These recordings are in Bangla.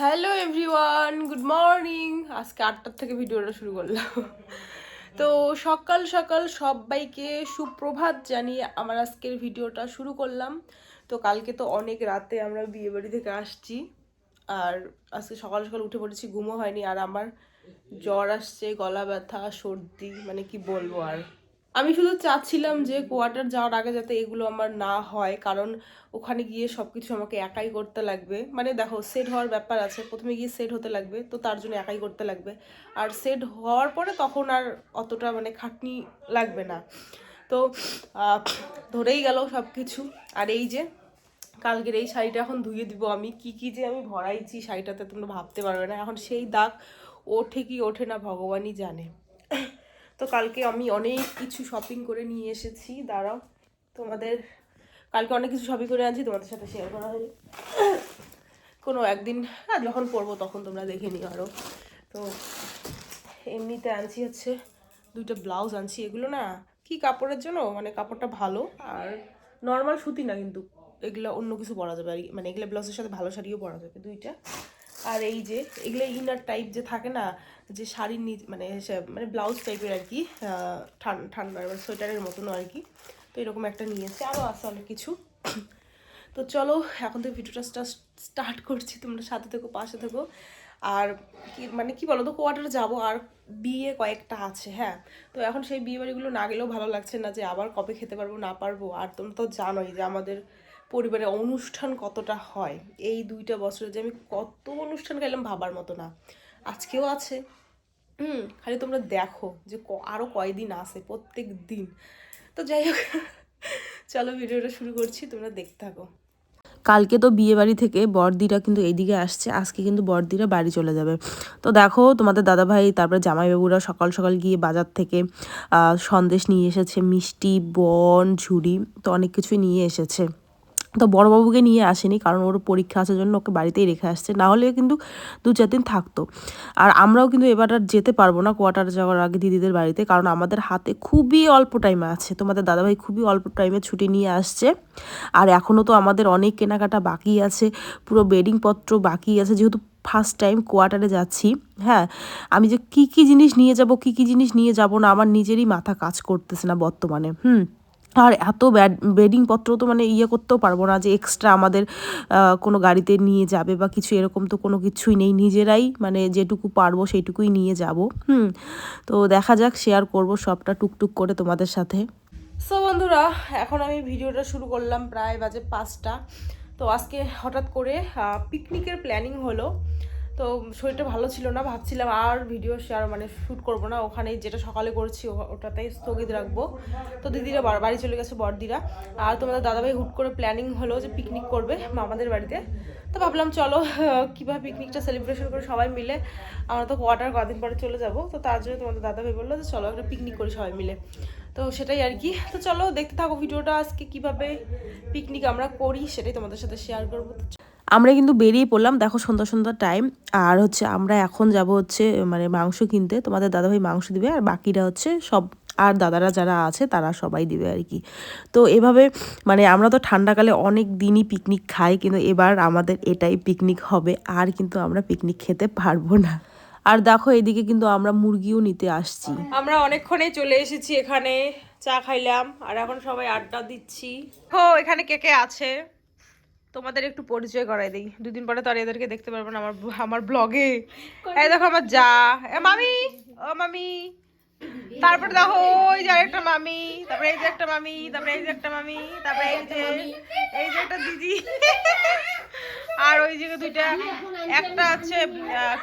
Hello everyone, good morning. আজকে আটটার থেকে ভিডিওটা শুরু করলাম। তো সকাল সকাল সবাইকে সুপ্রভাত জানিয়ে আমার আজকের ভিডিওটা শুরু করলাম। তো কালকে তো অনেক রাতে আমরা বিয়ে বাড়ি থেকে আসছি। আর আজকে সকাল সকাল উঠে পড়েছি, ঘুমও হয়নি। আর আমার জ্বর আসছে, গলা ব্যথা, সর্দি মানে কি বলব আর। আমি শুধু চাচ্ছিলাম যে কোয়ার্টার যাওয়ার আগে যাতে এগুলো আমার না হয়, কারণ ওখানে গিয়ে সব কিছু আমাকে একাই করতে লাগবে। মানে দেখো সেট হওয়ার ব্যাপার আছে, প্রথমে গিয়ে সেট হতে লাগবে, তো তার জন্য একাই করতে লাগবে। আর সেট হওয়ার পরে তখন আর অতটা মানে খাটনি লাগবে না। তো ধরেই গেল সব কিছু আর এই যে, কালকের এই শাড়িটা এখন ধুয়ে দিব আমি। কি কি যে আমি ভরাইছি শাড়িটাতে তোমরা ভাবতে পারবে না। এখন সেই দাগ ওঠে কি ওঠে না, ভগবানই জানে। তো কালকে আমি অনেক কিছু শপিং করে নিয়ে এসেছি। দাঁড়াও, তোমাদের কালকে অনেক কিছু শপিং করে আনছি, তোমাদের সাথে শেয়ার করা হয়নি। কোনো একদিন হ্যাঁ যখন পরবো তখন তোমরা দেখে নিও আরও তো এমনিতে আনছি হচ্ছে দুইটা ব্লাউজ আনছি। এগুলো না, কি কাপড়ের জন্য? মানে কাপড়টা ভালো আর নর্মাল সুতি না কিন্তু। এগুলো অন্য কিছু পরা যাবে আর মানে এগুলো ব্লাউজের সাথে ভালো শাড়িও পরা যাবে দুইটা। আর এই যে এগুলো ইনার টাইপ যে থাকে না যে শাড়ির নিচ মানে মানে ব্লাউজ টাইপের আর কি আহ, ঠান- ঠান্ডার মানে সোয়েটারের মতনও আর কি। তো এরকম একটা নিয়েছে আরও আছে অনেক কিছু। তো চলো এখন থেকে ভিডিওটা স্টার্ট করছি তোমরা সাথে থেকো পাশে থেকো। আর কি মানে কি বলো তো কোয়ার্টারে যাব আর বিয়ে কয়েকটা আছে হ্যাঁ। তো এখন সেই বিয়ে বাড়িগুলো না গেলেও ভালো লাগছে না যে আবার কবে খেতে পারব না পারব আর তোমরা তো জানোই যে আমাদের পরিবারে অনুষ্ঠান কতটা হয়? এই দুইটা বছরে যে আমি কত অনুষ্ঠান গেলাম ভাবার মতো না। আজকেও আছে। হুম, খালি তোমরা দেখো যে ক- আরও কয়দিন আছে প্রত্যেক দিন। তো যাই হোক, চলো ভিডিওটা শুরু করছি, তোমরা দেখতে থাকো। কালকে তো বিয়ে বাড়ি থেকে বড়দিরা কিন্তু এইদিকে আসছে, আজকে কিন্তু বড়দিরা বাড়ি চলে যাবে। তো দেখো, তোমাদের দাদাভাই, তারপরে জামাইবাবুরা সকাল সকাল গিয়ে বাজার থেকে সন্দেশ নিয়ে এসেছে, মিষ্টি, বন, ঝুড়ি, তো অনেক কিছুই নিয়ে এসেছে। তো বড়বাবুকে নিয়ে আসেনি, কারণ ওর পরীক্ষা আসার জন্য ওকে বাড়িতেই রেখে আসছে। না হলে কিন্তু দু চার দিন থাকতো। আর আমরাও কিন্তু এবার আর যেতে পারব না কোয়ার্টার যাওয়ার আগে দিদিদের বাড়িতে, কারণ আমাদের হাতে খুবই অল্প টাইম আছে। তোমাদের দাদাভাই খুবই অল্প টাইমে ছুটি নিয়ে আসছে। আর এখনও তো আমাদের অনেক কেনাকাটা বাকি আছে, পুরো বেডিংপত্র বাকি আছে। যেহেতু ফার্স্ট টাইম কোয়ার্টারে যাচ্ছি হ্যাঁ আমি যে কি কি জিনিস নিয়ে যাব, কি কি জিনিস নিয়ে যাব না, আমার নিজেরই মাথা কাজ করতেছে না বর্তমানে, হুম। আর এত ব্যাড বেডিং পত্র তো মানে ইয়ে করতেও পারব না যে এক্সট্রা আমাদের কোনো গাড়িতে নিয়ে যাবে বা কিছু এরকম তো কোনো কিছুই নেই। নিজেরাই মানে যেটুকু পারব সেইটুকুই নিয়ে যাব। হুম, তো দেখা যাক শেয়ার করব সবটা টুকটুক করে তোমাদের সাথে। সো বন্ধুরা, এখন আমি ভিডিওটা শুরু করলাম প্রায় বাজে পাঁচটা। তো আজকে হঠাৎ করে পিকনিকের প্ল্যানিং হলো। তো শরীরটা ভালো ছিল না, ভাবছিলাম আর ভিডিও শেয়ার মানে শ্যুট করব না। ওখানে যেটা সকালে করেছি ওটাতেই স্থগিত রাখব। তো দিদিরা বাড়ি চলে গেছে বড়দিরা। আর তোমাদের দাদাভাই হুট করে প্ল্যানিং হলো যে পিকনিক করবে মামাদের বাড়িতে। তো ভাবলাম চলো, কীভাবে পিকনিকটা সেলিব্রেশন করে সবাই মিলে, আমরা তো কোয়ার্টার কদিন পরে চলে যাব। তো তার জন্য তোমাদের দাদাভাই বলল যে চলো একটা পিকনিক করি সবাই মিলে। তো সেটাই আর কি। তো চলো দেখতে থাকো ভিডিওটা আজকে কীভাবে পিকনিক আমরা করি, সেটাই তোমাদের সাথে শেয়ার করব। আমরা কিন্তু বেরিয়ে পড়লাম, দেখো সন্ধ্যা সন্ধ্যা টাইম আর হচ্ছে আমরা এখন যাব হচ্ছে মানে মাংস কিনতে, তোমাদের দাদাভাই মাংস দিবে, আর বাকিরা হচ্ছে সব, আর দাদারা যারা আছে তারা সবাই দিবে আর কি। তো এভাবে মানে আমরা তো ঠান্ডাকালে অনেক দিনই পিকনিক খাই, কিন্তু এবার আমাদের এটাই পিকনিক হবে, আর কিন্তু আমরা পিকনিক খেতে পারব না। আর দেখো এদিকে কিন্তু আমরা মুরগিও নিতে আসছি। আমরা অনেকক্ষণে চলে এসেছি এখানে, চা খাইলাম, আর এখন সবাই আড্ডা দিচ্ছি। হো, এখানে কে কে আছে? তোমাদের একটু পরিচয় করাই দিই। দুদিন পরে তো আর এদেরকে দেখতে পারব না আমার আমার ব্লগে। এই দেখো আমার যা। এ মামি! ও মামি! তারপর দেখো ওই যে আরেকটা মামি। তারপরে এই যে একটা মামি তারপরে এই যে একটা মামি তারপরে এই যে এই যে একটা দিদি। আর ওই যে দুইটা একটা হচ্ছে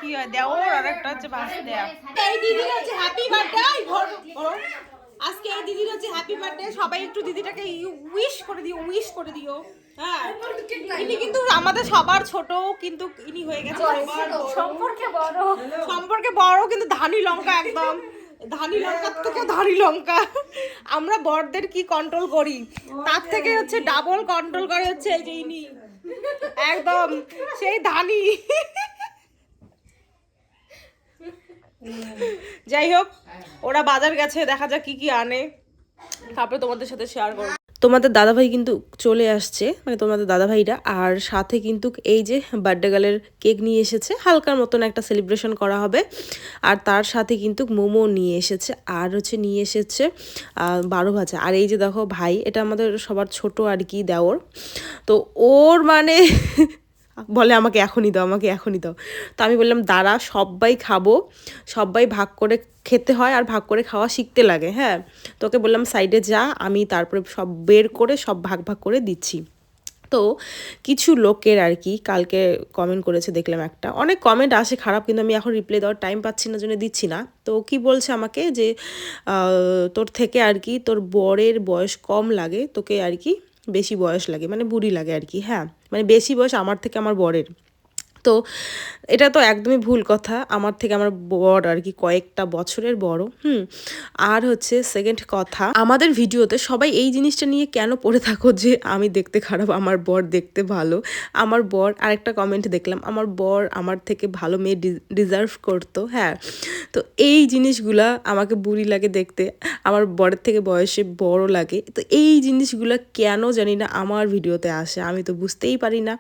কি হয় দেওর আর একটা হচ্ছে বাস দেয়া এই দিদির হচ্ছে হ্যাপি বার্থডে আজকে এই দিদির হচ্ছে হ্যাপি বার্থডে সবাই একটু দিদিটাকে উইশ করে দিও উইশ করে দিও। হ্যাঁ। ইনি কিন্তু আমাদের সবার ছোট কিন্তু ইনি হয়ে গেছে সম্পর্কে বড়। সম্পর্কে বড় কিন্তু ধানি লঙ্কা একদম। ধানি লঙ্কার থেকে ধানি লঙ্কা। আমরা বড়দের কি কন্ট্রোল করি? তার থেকে হচ্ছে ডাবল কন্ট্রোল করে হচ্ছে এই যে ইনি। একদম সেই ধানি। যাই হোক, ওরা বাজার গেছে, দেখা যাক কি কি আনে। তারপরে তোমাদের সাথে শেয়ার করব। তোমাদের দাদাভাই কিন্তু চলে আসছে মানে তোমাদের দাদাভাইরা, আর সাথে কিন্তু এই যে বার্থডে গার্লের কেক নিয়ে এসেছে, হালকার মতন একটা সেলিব্রেশন করা হবে। আর তার সাথে কিন্তু মোমো নিয়ে এসেছে, আর হচ্ছে নিয়ে এসেছে বারো ভাজা। আর এই যে দেখো ভাই, এটা আমাদের সবার ছোট আর কি দেওর। তো ওর মানে বলে, আমাকে এখনই দাও, আমাকে এখনই দাও। তো আমি বললাম, দাঁড়া সবাই খাব। সবাই ভাগ করে খেতে হয় আর ভাগ করে খাওয়া শিখতে লাগে হ্যাঁ? তোকে বললাম, সাইডে যা, আমি তারপরে সব বের করে, সব ভাগ ভাগ করে দিচ্ছি। তো কিছু লোকের আর কি কালকে কমেন্ট করেছে, দেখলাম একটা। অনেক কমেন্ট আসে খারাপ, কিন্তু আমি এখন রিপ্লাই দেওয়ার টাইম পাচ্ছি না, জন্য দিচ্ছি না। তো কি বলছে আমাকে যে তোর থেকে আর কি তোর বরের বয়স কম লাগে, তোকে আর কি বেশি বয়স লাগে মানে বুড়ি লাগে আর কি হ্যাঁ। মানে বেশি বয়স আমার থেকে আমার বরের। তো এটা তো একদমই ভুল কথা। আমার থেকে আমার বড় আর কি কয়েকটা বছরের বড়, হুম। আর হচ্ছে সেকেন্ড কথা, আমাদের ভিডিওতে সবাই এই জিনিসটা নিয়ে কেন পড়ে থাকো যে আমি দেখতে খারাপ, আমার বর দেখতে ভালো। আমার বর, আরেকটা কমেন্ট দেখলাম, আমার বর আমার থেকে ভালো মেয়ে ডিজার্ভ করতো হ্যাঁ। তো এই জিনিসগুলা আমাকে বুড়ি লাগে দেখতে, আমার বরের থেকে বয়সে বড় লাগে। তো এই জিনিসগুলা কেন জানি না আমার ভিডিওতে আসে, আমি তো বুঝতেই পারি না।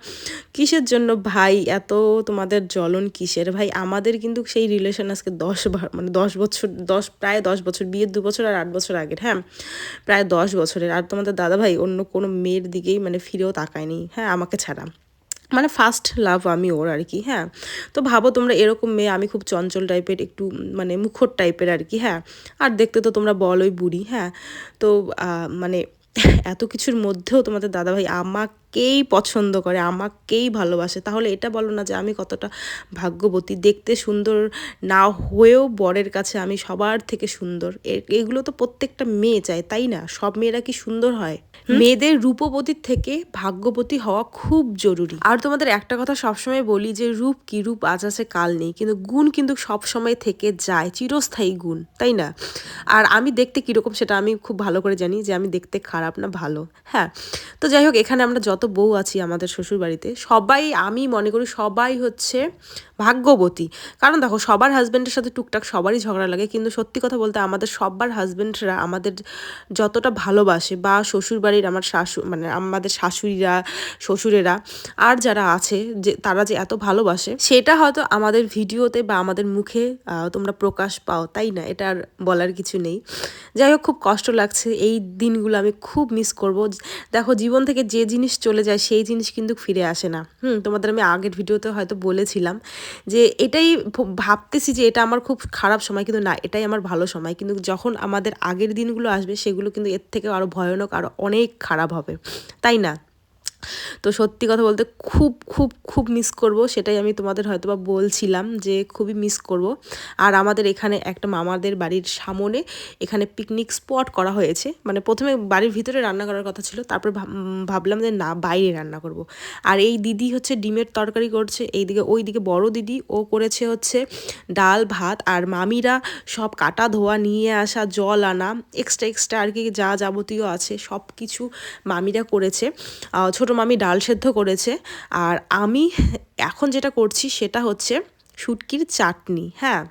কিসের জন্য ভাই এত তোমাদের জ্বলন কিসের? ভাই, আমাদের কিন্তু সেই রিলেশন আজকে দশ মানে দশ বছর, দশ, প্রায় দশ বছর, বিয়ের দু বছর আর আট বছর আগের হ্যাঁ? প্রায় দশ বছরের। আর তোমাদের দাদা ভাই অন্য কোনো মেয়ের দিকেই মানে ফিরেও তাকায়নি হ্যাঁ? আমাকে ছাড়া। মানে ফার্স্ট লাভ আমি ওর আর কি হ্যাঁ? তো ভাবো তোমরা এরকম মেয়ে, আমি খুব চঞ্চল টাইপের একটু মানে মুখর টাইপের আর কি হ্যাঁ? আর দেখতে তো তোমরা বলোই বুড়ি হ্যাঁ? তো মানে এত কিছুর মধ্যেও তোমাদের দাদাভাই আমাকেই পছন্দ করে আমাকেই ভালোবাসে। তাহলে এটা বলো না যে আমি কতটা ভাগ্যবতী। দেখতে সুন্দর না হয়েও বরের কাছে আমি সবার থেকে সুন্দর। এগুলো তো প্রত্যেকটা মেয়ে চায় তাই না? সব মেয়েরা কি সুন্দর হয়? মেয়েদের রূপবতীর থেকে ভাগ্যবতী হওয়া খুব জরুরি। আর তোমাদের একটা কথা সবসময় বলি যে রূপ কি রূপ আজ আছে কাল নেই। কিন্তু গুণ কিন্তু সবসময় থেকে যায় চিরস্থায়ী গুণ তাই না? আর আমি দেখতে কীরকম সেটা আমি খুব ভালো করে জানি যে আমি দেখতে খারাপ না ভালো। হ্যাঁ তো যাই হোক এখানে আমরা যত বউ আছি আমাদের শ্বশুর বাড়িতে সবাই, আমি মনে করি সবাই হচ্ছে ভাগ্যবতী। কারণ দেখো, সবার হাজব্যান্ডের সাথে টুকটাক সবারই ঝগড়া লাগে, কিন্তু সত্যি কথা বলতে আমাদের সবার হাজব্যান্ডরা আমাদের যতটা ভালোবাসে বা শ্বশুর বাড়ির আমার শাশু মানে আমাদের শাশুড়িরা, শ্বশুরেরা, আর যারা আছে যে, তারা যে এত ভালোবাসে, সেটা হয়তো আমাদের ভিডিওতে বা আমাদের মুখে তোমরা প্রকাশ পাও, তাই না? এটা আর বলার কিছু নেই। যাই হোক, খুব কষ্ট লাগছে। এই দিনগুলো আমি খুব মিস করব। দেখো, জীবন থেকে যে জিনিস চলে যায়, সেই জিনিস কিন্তু ফিরে আসে না। হুম, তোমাদের আমি আগের ভিডিওতে হয়তো বলেছিলাম যে এটাই ভাবতেছি যে এটা আমার খুব খারাপ সময়, কিন্তু না, এটাই আমার ভালো সময়। কিন্তু যখন আমাদের আগের দিনগুলো আসবে, সেগুলো কিন্তু এর থেকে আরও ভয়ানক আরও অনেক খারাপ হবে। তাই না? তো সত্যি কথা বলতে খুব খুব খুব মিস করব। সেটাই আমি তোমাদের হয়তো বা বলছিলাম যে খুবই মিস করব। আর আমাদের এখানে একটা মামাদের বাড়ির সামনে এখানে পিকনিক স্পট করা হয়েছে। মানে প্রথমে বাড়ির ভিতরে রান্না করার কথা ছিল, তারপর ভাব- ভাবলাম যে না, বাইরে রান্না করব। আর এই দিদি হচ্ছে ডিমের তরকারি করছে, এইদিকে, ওইদিকে বড় দিদি, ও করেছে হচ্ছে ডাল, ভাত, আর মামিরা সব কাটা ধোয়া নিয়ে আসা, জল আনা এক্সট্রা এক্সট্রা আর কি যা যাবতীয় আছে সব কিছু মামিরা করেছে। ছোট মামি ডাল সেদ্ধ করেছে। আর আমি এখন যেটা করছি সেটা হচ্ছে শুটকির চাটনি হ্যাঁ?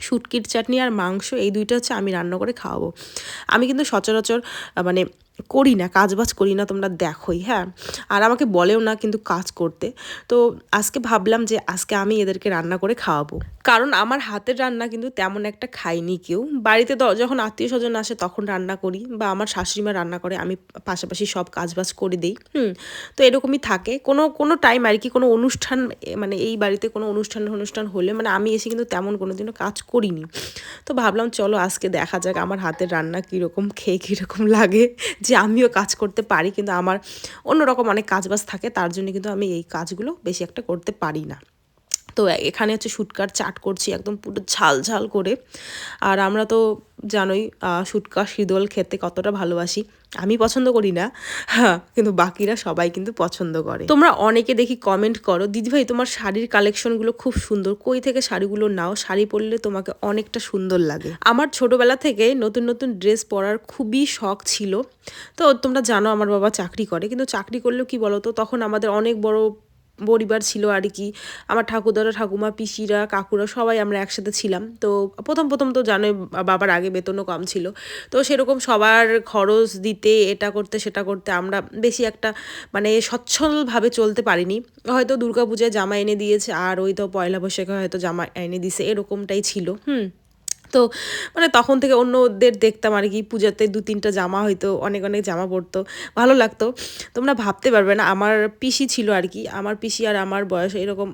শুটকির চাটনি আর মাংস এই দুইটা হচ্ছে আমি রান্না করে খাওয়াবো। আমি কিন্তু সচরাচর মানে করি না কাজ বাজ করি না, তোমরা দেখোই হ্যাঁ? আর আমাকে বলেও না কিন্তু কাজ করতে। তো আজকে ভাবলাম যে আজকে আমি এদেরকে রান্না করে খাওয়াবো। কারণ আমার হাতের রান্না কিন্তু তেমন একটা খাইনি কেউ। বাড়িতে যখন আত্মীয় স্বজন আসে তখন রান্না করি বা আমার শাশুড়িমা রান্না করে, আমি পাশাপাশি সব কাজ বাজ করে দিই, হুম? তো এরকমই থাকে। কোনো কোনো টাইম আর কি, কোনো অনুষ্ঠান মানে এই বাড়িতে কোনো অনুষ্ঠান অনুষ্ঠান হলে মানে আমি এসে কিন্তু তেমন কোনো দিনও কাজ করিনি। তো ভাবলাম চলো আজকে দেখা যাক আমার হাতের রান্না কীরকম, খেয়ে কীরকম লাগে। যে আমিও কাজ করতে পারি, কিন্তু আমার অন্যরকম অনেক কাজবাজ থাকে, তার জন্য কিন্তু আমি এই কাজগুলো বেশি একটা করতে পারি না। তো এখানে হচ্ছে শুটকার চাট করছি একদম পুরো ঝাল ঝাল করে। আর আমরা তো জানোই শুটকা শীতল খেতে কতটা ভালোবাসি। আমি পছন্দ করি না হ্যাঁ কিন্তু বাকিরা সবাই কিন্তু পছন্দ করে। তোমরা অনেকে দেখি কমেন্ট করো দিদিভাই তোমার শাড়ির কালেকশনগুলো খুব সুন্দর, কই থেকে শাড়িগুলো নাও? শাড়ি পরলে তোমাকে অনেকটা সুন্দর লাগে। আমার ছোটবেলা থেকে নতুন নতুন ড্রেস পরার খুবই শখ ছিল। তো তোমরা জানো আমার বাবা চাকরি করে, কিন্তু চাকরি করলেও কি বলো তো তখন আমাদের অনেক বড় পরিবার ছিল আর কি। আমার ঠাকুরদারা ঠাকুমা, পিসিরা, কাকুরা সবাই আমরা একসাথে ছিলাম। তো প্রথম প্রথম তো জানোই বাবার আগে বেতনও কম ছিল। তো সেরকম সবার খরচ দিতে, এটা করতে, সেটা করতে আমরা বেশি একটা মানে সচ্ছলভাবে চলতে পারিনি। হয়তো দুর্গাপূজায় জামা এনে দিয়েছে, আর ওই তো পয়লা বৈশাখে হয়তো জামা এনে দিছে, এরকমটাই ছিল। হুম। তো মানে তখন থেকে অন্যদের দেখতাম আর কি, পূজাতে দু তিনটা জামা হয়তো, অনেক অনেক জামা পরতো, ভালো লাগতো। তোমরা ভাবতে পারবে না, আমার পিসি ছিল আর কি, আমার পিসি আর আমার বয়স এরকম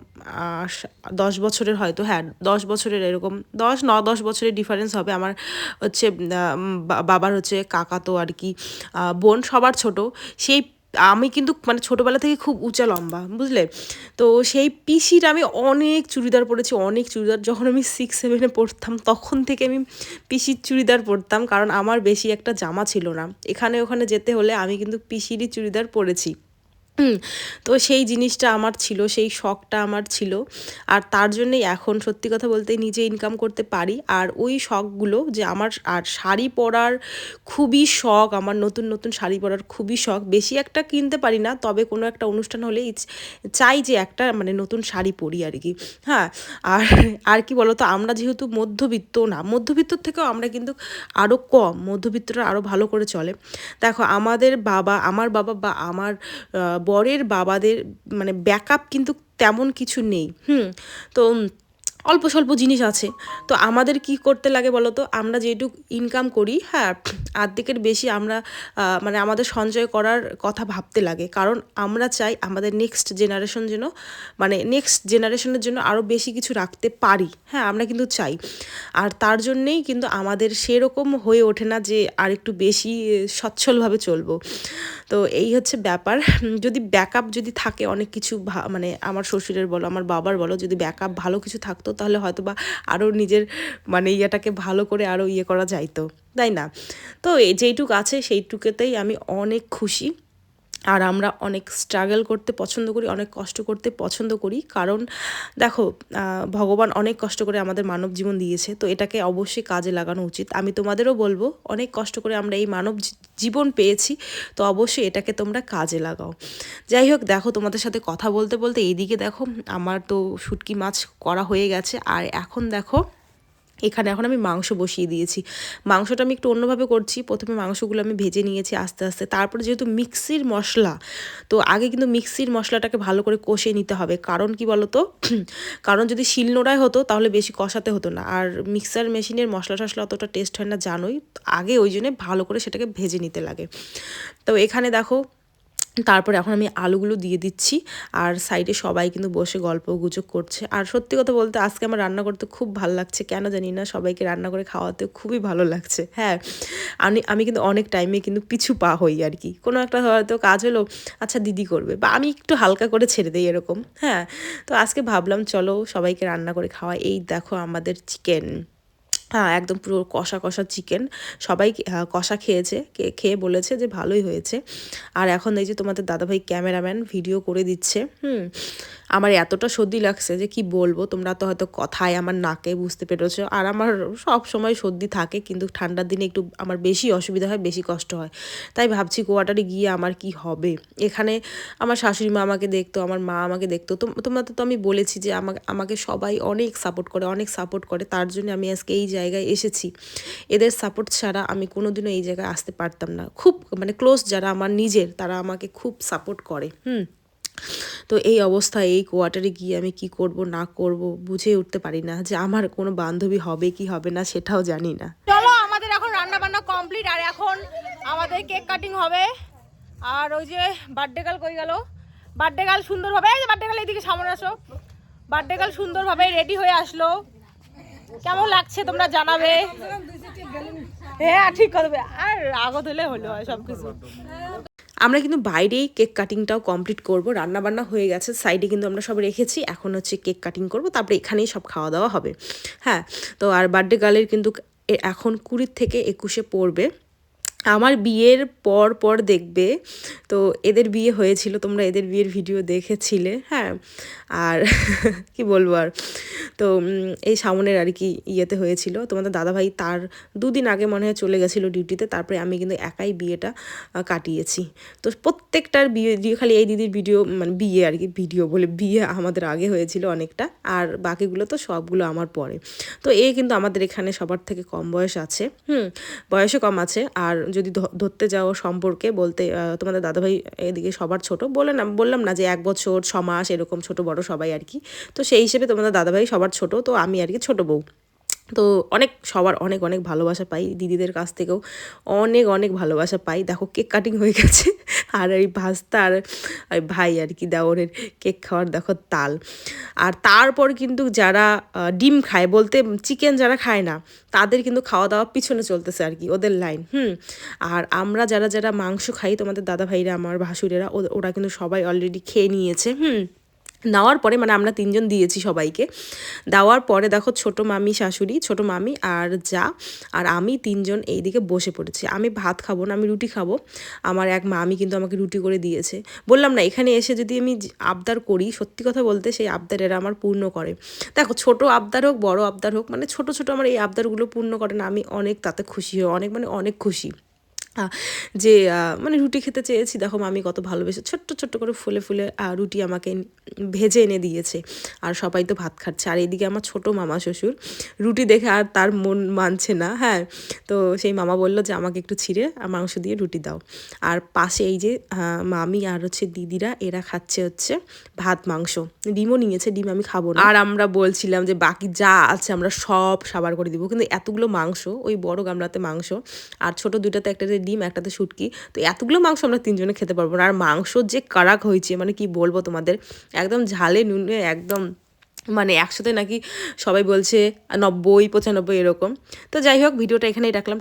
দশ বছরের হয়তো হ্যাঁ দশ বছরের এরকম, দশ, ন, দশ বছরের ডিফারেন্স হবে। আমার হচ্ছে বাবার হচ্ছে কাকা তো আর কি বোন সবার ছোট, সেই আমি কিন্তু মানে ছোটোবেলা থেকে খুব উঁচা লম্বা, বুঝলে? তো সেই পিসির আমি অনেক চুড়িদার পরেছি, অনেক চুড়িদার। যখন আমি সিক্স সেভেনে পড়তাম তখন থেকে আমি পিসির চুড়িদার পরতাম, কারণ আমার বেশি একটা জামা ছিল না। এখানে, ওখানে যেতে হলে আমি কিন্তু পিসিরই চুড়িদার পরেছি। হুম, তো সেই জিনিসটা আমার ছিল সেই শখটা আমার ছিল। আর তার জন্যই এখন সত্যি কথা বলতে নিজে ইনকাম করতে পারি। আর ওই শখগুলো যে আমার আর শাড়ি পরার খুবই শখ আমার নতুন নতুন শাড়ি পরার খুবই শখ বেশি একটা কিনতে পারি না তবে কোনো একটা অনুষ্ঠান হলে চাই যে একটা মানে নতুন শাড়ি পরি আর কি। হ্যাঁ আর আর কি বলতো আমরা যেহেতু মধ্যবিত্ত না মধ্যবিত্তর থেকেও আমরা কিন্তু আরও কম মধ্যবিত্তরা আরও ভালো করে চলে। দেখো আমাদের বাবা আমার বাবা বা আমার বরের বাবাদের মানে ব্যাকআপ কিন্তু তেমন কিছু নেই। হুম। তো অল্প স্বল্প জিনিস আছে। তো আমাদের কি করতে লাগে বলো তো আমরা যেটুকু ইনকাম করি হ্যাঁ আর্ধেকের বেশি আমরা মানে আমাদের সঞ্চয় করার কথা ভাবতে লাগে। কারণ আমরা চাই আমাদের নেক্সট জেনারেশন যেন মানে নেক্সট জেনারেশনের জন্য আরও বেশি কিছু রাখতে পারি। হ্যাঁ আমরা কিন্তু চাই। আর তার জন্যেই কিন্তু আমাদের সেরকম হয়ে ওঠে না যে আর একটু বেশি সচ্ছলভাবে চলবো। তো এই হচ্ছে ব্যাপার। যদি ব্যাকআপ যদি থাকে, অনেক কিছু মানে আমার শ্বশুরের বলো, আমার বাবার বলো, যদি ব্যাকআপ ভালো কিছু থাকতো তাহলে হয়তো বা আরও নিজের মানে ইয়েটাকে ভালো করে আরও ইয়ে করা যাইতো। তাই না? তো যেইটুক আছে সেইটুকুতেই আমি অনেক খুশি। আর আমরা অনেক স্ট্রাগল করতে পছন্দ করি, অনেক কষ্ট করতে পছন্দ করি। কারণ দেখো ভগবান অনেক কষ্ট করে আমাদের মানব জীবন দিয়েছে, তো এটাকে অবশ্যই কাজে লাগানো উচিত। আমি তোমাদেরও বলব, অনেক কষ্ট করে আমরা এই মানব জীবন পেয়েছি, তো অবশ্যই এটাকে তোমরা কাজে লাগাও। যাই হোক, দেখো, তোমাদের সাথে কথা বলতে বলতে এইদিকে দেখো, আমার তো শুটকি মাছ করা হয়ে গেছে। আর এখন দেখো এখানে এখন আমি মাংস বসিয়ে দিয়েছি। মাংসটা আমি একটু অন্যভাবে করছি। প্রথমে মাংসগুলো আমি ভেজে নিয়েছি আস্তে আস্তে। তারপরে যেহেতু মিক্সির মশলা, তো আগে কিন্তু মিক্সির মশলাটাকে ভালো করে কষে নিতে হবে। কারণ কি বলতো? কারণ যদি শিলনোড়ায় হতো, তাহলে বেশি কষাতে হতো না। আর মিক্সার মেশিনের মশলা টশলা অতটা টেস্ট হয় না, জানোই। আগে ওই জন্যে ভালো করে সেটাকে ভেজে নিতে লাগে। তো এখানে দেখো তারপর এখন আমি আলুগুলো দিয়ে দিচ্ছি আর সাইডে সবাই কিন্তু বসে গল্প গুজব করছে। আর সত্যি কথা বলতে আজকে আমার রান্না করতে খুব ভালো লাগছে। কেন জানি না সবাইকে রান্না করে খাওয়াতে খুবই ভালো লাগছে। হ্যাঁ আমি আমি কিন্তু অনেক টাইমে কিন্তু পিছু পা হই আর কি। কোনো একটা হয়তো কাজ হলো আচ্ছা দিদি করবে বা আমি একটু হালকা করে ছেড়ে দিই এরকম। হ্যাঁ তো আজকে ভাবলাম চলো সবাইকে রান্না করে খাওয়া এই দেখো আমাদের চিকেন হ্যাঁ একদম পুরো কষা কষা চিকেন সবাই কষা খেয়েছে খেয়ে বলেছে যে ভালোই হয়েছে। আর এখন এই যে তোমাদের দাদাভাই ক্যামেরাম্যান ভিডিও করে দিচ্ছে, হুম। আমার এতটা সর্দি লাগছে যে কি বলব? তোমরা তো হয়তো কথায় আমার নাকে বুঝতে পেরেছ। আর আমার সব সময় সর্দি থাকে, কিন্তু ঠান্ডার দিনে একটু আমার বেশি অসুবিধা হয়, বেশি কষ্ট হয়। তাই ভাবছি কোয়াটারে গিয়ে আমার কি হবে? এখানে আমার শাশুড়ি মা আমাকে দেখতো, আমার মা আমাকে দেখতো। তো তোমাদের তো আমি বলেছি যে আমাকে আমাকে সবাই অনেক সাপোর্ট করে, অনেক সাপোর্ট করে। তার জন্য আমি আজকে এই জায়গায় এসেছি। এদের সাপোর্ট ছাড়া আমি কোনোদিনও এই জায়গায় আসতে পারতাম না। খুব মানে ক্লোজ যারা আমার নিজের, তারা আমাকে খুব সাপোর্ট করে। হুম। তো এই অবস্থায় এই কোয়ার্টারে গিয়ে আমি কি করব, না করব বুঝে উঠতে পারি না যে আমার কোনো বান্ধবী হবে কি হবে না সেটাও জানি না। চলো, আমাদের এখন রান্না বান্না কমপ্লিট আর এখন আমাদের কেক কাটিং হবে। আর ওই যে বার্থডে গাল কই গেল? বার্থডে গাল সুন্দরভাবে, এই বার্থডে গাল এইদিকে সামনে আসো। বার্থডে গাল সুন্দরভাবে রেডি হয়ে আসলো। কেমন লাগছে তোমরা জানাবে? হ্যাঁ ঠিক করবে আর আগত হলে হলো সব কিছু আমরা কিন্তু বাইরেই কেক কাটিংটাও কমপ্লিট করব। রান্না বান্না হয়ে গেছে সাইডে কিন্তু আমরা সব রেখেছি। এখন হচ্ছে কেক কাটিং করব, তারপরে এখানেই সব খাওয়া দাওয়া হবে। হ্যাঁ তো আর বার্থডে গার্লের কিন্তু এখন কুড়ির থেকে একুশে পড়বে। আমার বিয়ের পর পর দেখবে। তো এদের বিয়ে হয়েছিল, তোমরা এদের বিয়ের ভিডিও দেখেছিলে হ্যাঁ? আর কি বলব আর? তো এই সামনের আর কি ইয়েতে হয়েছিল, তোমাদের দাদাভাই তার দুদিন আগে মনে হয় চলে গেছিল ডিউটিতে তারপরে আমি কিন্তু একাই বিয়েটা কাটিয়েছি। তো প্রত্যেকটার বিয়ে খালি এই দিদির ভিডিও মানে বিয়ে আর কি ভিডিও বলে বিয়ে আমাদের আগে হয়েছিল অনেকটা, আর বাকিগুলো তো সবগুলো আমার পরে। তো এ কিন্তু আমাদের এখানে সবার থেকে কম বয়স আছে, হুম? বয়সে কম আছে, আর যদি ধরতে যাও সম্পর্কে বলতে তোমাদের দাদাভাই এদিকে সবার ছোট, বলে না, বললাম না যে এক বছর, ছ মাস, এরকম ছোট, বড় সবাই আর কি। তো সেই হিসেবে তোমাদের দাদাভাই সবার ছোট, তো আমি আর কি ছোট বউ। তো অনেক, সবার অনেক অনেক ভালোবাসা পাই। দিদিদের কাছ থেকেও অনেক অনেক ভালোবাসা পাই। দেখো, কেক কাটিং হয়ে গেছে। আর এই ভাস্তা আর ওই ভাই আর কি দেওরের কেক খাওয়ার, দেখো, তাল। আর তারপর কিন্তু যারা ডিম খায়, বলতে চিকেন যারা খায় না, তাদের কিন্তু খাওয়া দাওয়া পিছনে চলতেছে আর কি, ওদের লাইন হুম? আর আমরা যারা যারা মাংস খাই, তোমাদের দাদা ভাইরা আমার ভাসুরেরা ওরা কিন্তু সবাই অলরেডি খেয়ে নিয়েছে, হুম? নেওয়ার পরে মানে আমরা তিনজন দিয়েছি সবাইকে। দেওয়ার পরে দেখো ছোট মামি শাশুড়ি, ছোট মামি আর যা। আর আমি তিনজন এইদিকে বসে পড়েছি। আমি ভাত খাব না, আমি রুটি খাব। আমার এক মামি কিন্তু আমাকে রুটি করে দিয়েছে। বললাম না, এখানে এসে যদি আমি আবদার করি, সত্যি কথা বলতে সেই আবদার এরা আমার পূর্ণ করে। দেখো, ছোট আবদার হোক, বড় আবদার হোক মানে ছোট ছোট আমার এই আবদারগুলো পূর্ণ করে না, আমি অনেক তাতে খুশি হই, অনেক মানে অনেক খুশি। যে মানে রুটি খেতে চেয়েছি, দেখো মামি কত ভালোবেসে, ছোট্ট ছোট্ট করে ফুলে ফুলে রুটি আমাকে ভেজে এনে দিয়েছে। আর সবাই তো ভাত খাচ্ছে। আর এদিকে আমার ছোট মামা শ্বশুর, রুটি দেখে আর তার মন মানছে না হ্যাঁ। তো সেই মামা বলল যে, আমাকে একটু ছিঁড়ে মাংস দিয়ে রুটি দাও। আর পাশে এই যে মামি আর হচ্ছে দিদিরা, এরা খাচ্ছে হচ্ছে ভাত, মাংস। ডিমও নিয়েছে, ডিম আমি খাব না। আর আমরা বলছিলাম যে, বাকি যা আছে আমরা সব সাবার করে দিব। কিন্তু এতগুলো মাংস, ওই বড় গামলাতে মাংস, আর ছোট দুইটাতে একটাতে ডিম, একটাতে শুটকি। তো এতগুলো মাংস আমরা তিনজনে খেতে পারব না। আর মাংস যে কারাক হয়েছে মানে কি বলব তোমাদের, একদম ঝালে নুনে, একদম মানে একসাথে নাকি সবাই বলছে নব্বই, পঁচানব্বই এরকম। তো যাই হোক, ভিডিওটা এখানেই রাখলাম।